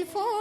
செல்போனும்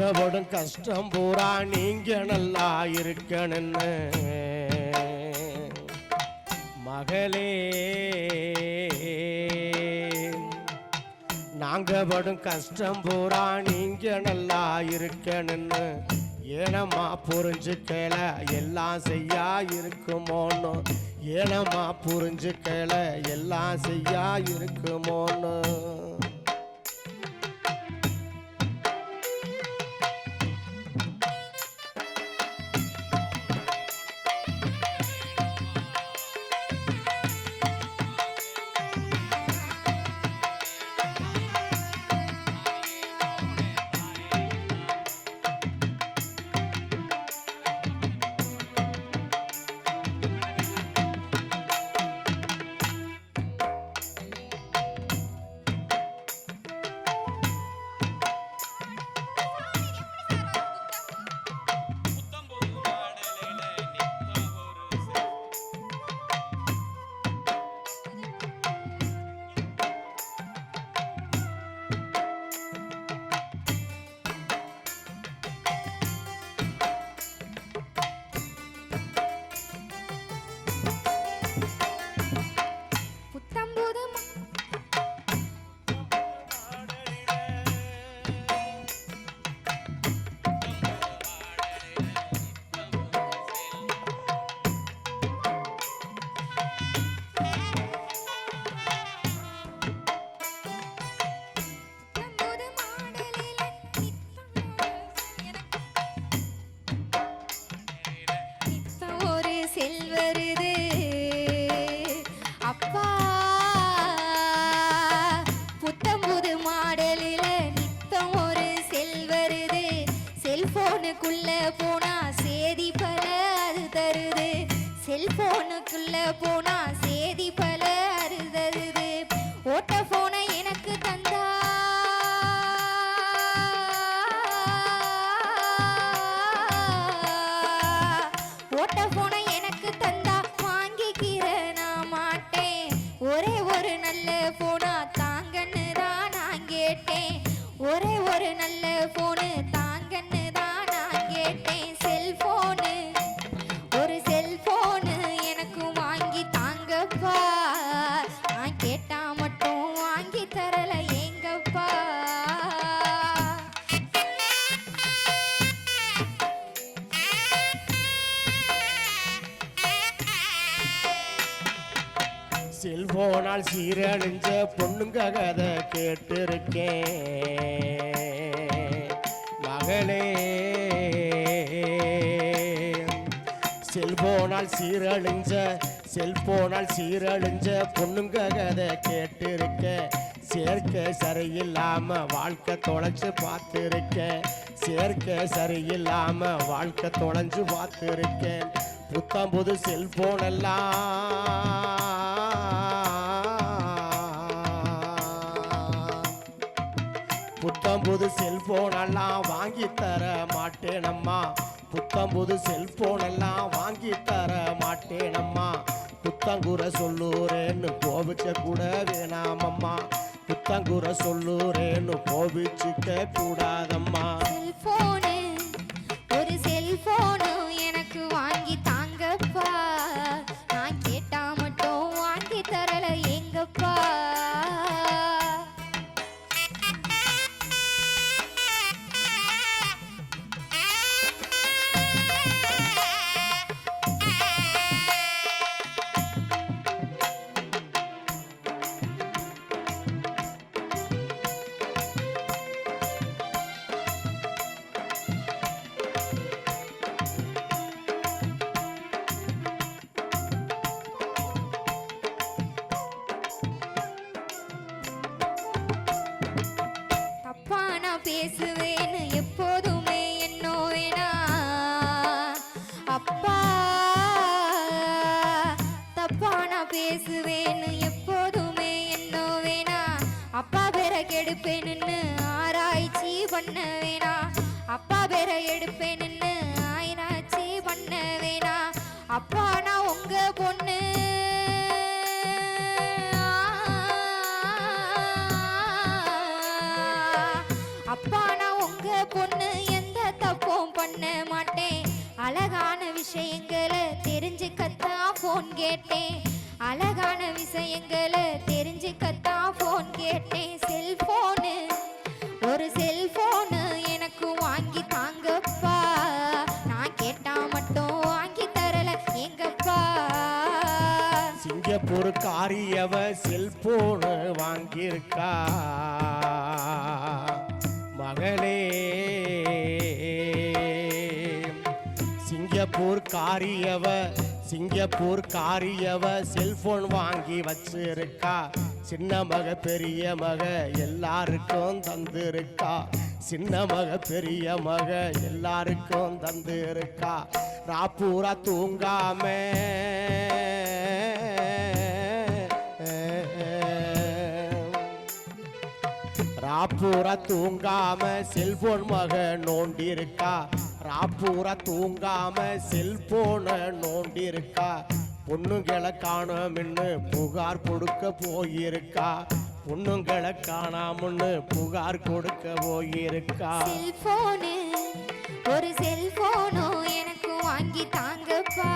கஷ்டப்படும் படும் கஷ்டம் பூரா நீங்க நல்லா இருக்கணும்னு மகளே நாங்க படும் கஷ்டம் பூரா நீங்க நல்லா இருக்கணும்னு ஏனம்மா புரிஞ்சுக்கல எல்லாம் செய்யா இருக்குமோன்னு. ஏனம்மா புரிஞ்சுக்கல எல்லாம் செய்யா இருக்குமோன்னு. நாள் சீரழிஞ்ச பொண்ணுங்க கதை கேட்டிருக்கேன். மகளே செல்போனால் சீரழிஞ்ச செல்போனால் சீரழிஞ்ச பொண்ணுங்க கதை கேட்டிருக்கேன். சேர்க்க சரியில்லாம வாழ்க்கை தொலைச்சு பார்த்துருக்கேன். சேர்க்க சரியில்லாம வாழ்க்கை தொலைஞ்சு பார்த்துருக்கேன். புத்தம் புது செல்போன் எல்லாம் செல்போன் எல்லாம் வாங்கி தர மாட்டேனம்மா. புத்தம் புது செல்போன் எல்லாம் வாங்கி தர மாட்டேனம்மா. புத்தங்குற சொல்லுறேன்னு கோபிச்ச கூட வேணாமம்மா. புத்தங்குற சொல்லுறேன்னு கோபிச்சுக்க கூடாதம்மா. செல்போன் எடுப்பேன்னு ஆயினாச்சி பண்ண வேணா அப்பா நான் உங்க பொண்ணு. அப்பா நான் உங்க பொண்ணு. எந்த தப்பும் பண்ண மாட்டேன். அழகான விஷயங்களை தெரிஞ்சுக்கத்தான் ஃபோன் கேட்டேன். அழகான விஷயங்களை தெரிஞ்சுக்கத்தான் ஃபோன் கேட்டேன். செல்போனு காரியவ செல்போனு வாங்கியிருக்கா. மகளே சிங்கப்பூர் காரியவ சிங்கப்பூர் காரியவ செல்போன் வாங்கி வச்சிருக்கா. சின்ன மக பெரிய மக எல்லாருக்கும் தந்திருக்கா. சின்ன மக பெரிய மக எல்லாருக்கும் தந்திருக்கா. ராப்பூரா தூங்காம ராப்பூரா தூங்காம செல்போன் மக நோண்டிருக்கா. ராப்பூரா தூங்காம செல்போனை நோண்டிருக்கா. பொண்ணுங்களை காணாமன்னு புகார் கொடுக்க போயிருக்கா. பொண்ணுங்களை காணாமன்னு புகார் கொடுக்க போயிருக்கா. செல்போனு ஒரு செல்போனும் எனக்கு வாங்கி தாங்கப்பா.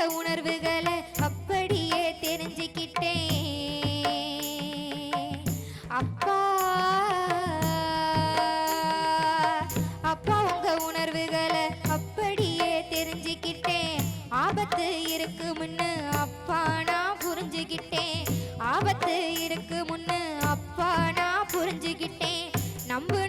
அப்பா உணர்வுகளை அப்படியே தெரிஞ்சுக்கிட்டேன். அப்பா அப்பா உங்க உணர்வுகளை அப்படியே தெரிஞ்சுக்கிட்டேன். ஆபத்து இருக்கு முன்னு அப்பா நான் புரிஞ்சுக்கிட்டேன். ஆபத்து இருக்கு முன்னு அப்பா நான் புரிஞ்சுக்கிட்டேன். நம்பு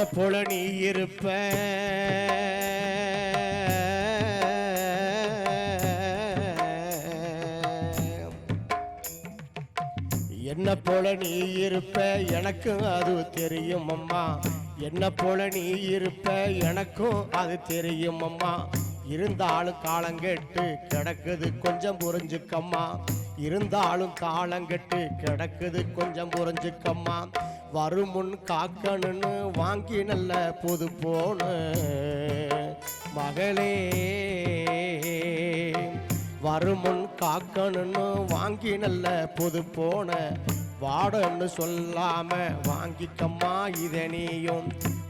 என்ன போல நீ இருப்ப. என்ன போல நீ இருப்ப எனக்கும் அது தெரியும் அம்மா. என்ன போல நீ இருப்ப எனக்கும் அது தெரியும் அம்மா. இருந்தாலும் காலங்கெட்டு கிடக்குது கொஞ்சம் புரிஞ்சுக்கம்மா. இருந்தாலும் காலங்கட்டு கிடக்குது கொஞ்சம் புரிஞ்சுக்கம்மா. வருமுன் காக்கணுன்னு வாங்கி நல்ல புது போனு. மகளே வருமுன் காக்கணுன்னு வாங்கி நல்ல புது போன. வாடன்னு சொல்லாம வாங்கிக்கம்மா இதனையும்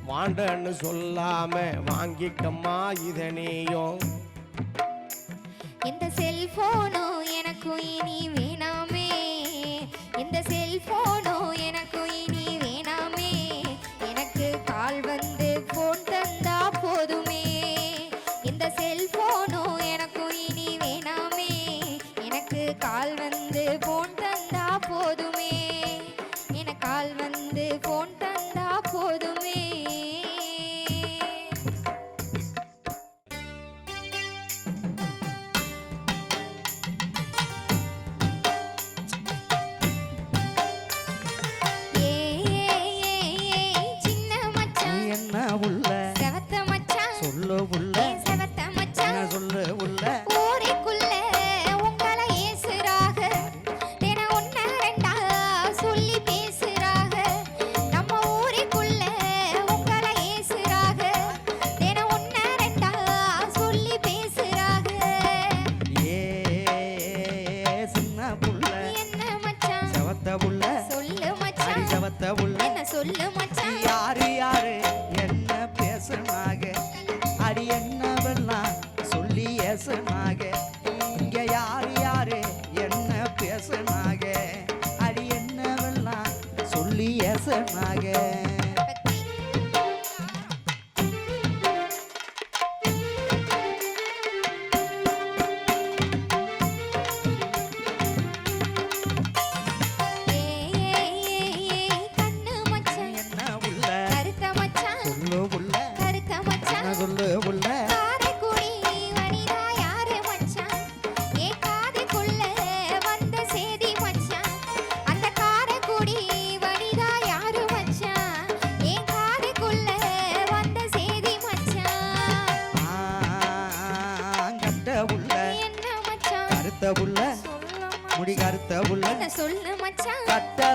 வாண்டன்னு சொல்லாம வாங்கிக்கம்மா இதனையும் இந்த செல்போனும் எனக்கும் இனி வேணாமே. இந்த செல்போன் சொல்ல உள்ள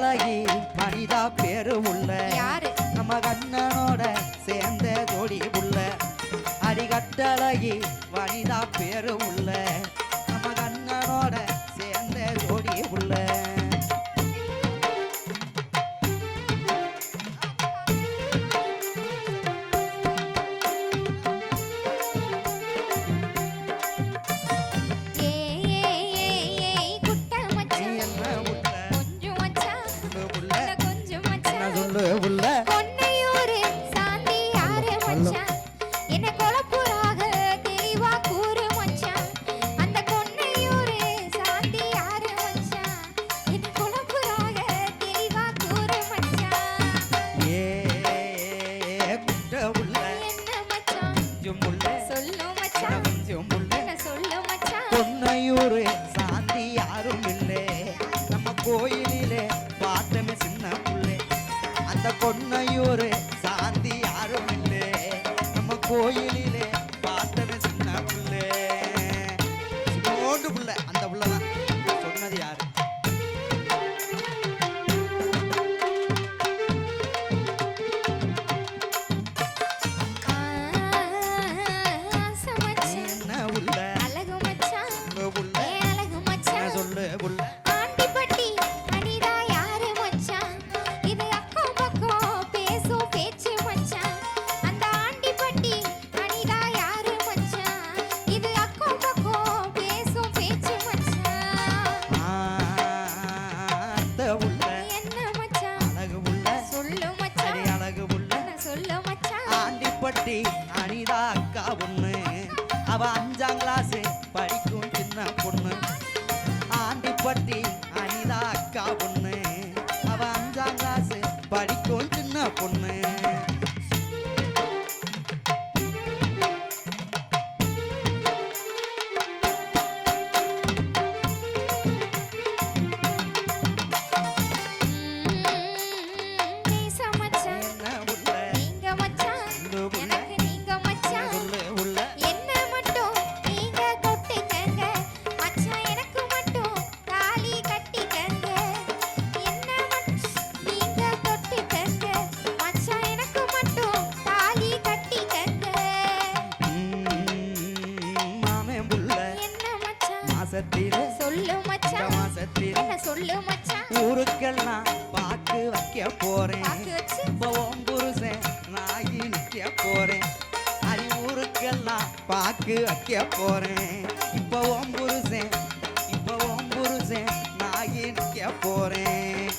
அழகி மனிதா பேரு உள்ள யாரும் இல்லை நம்ம கோயிலிலே பார்த்தமே சின்ன புள்ளே. அந்த கொன்னையூரே அவ அஞ்சாம் கிளாஸு பாக்கு வைக்க போறேன். இப்போ ஓம் புருஷன் இப்போ ஓம் புருஷன் நாகி நிற்க போறேன்.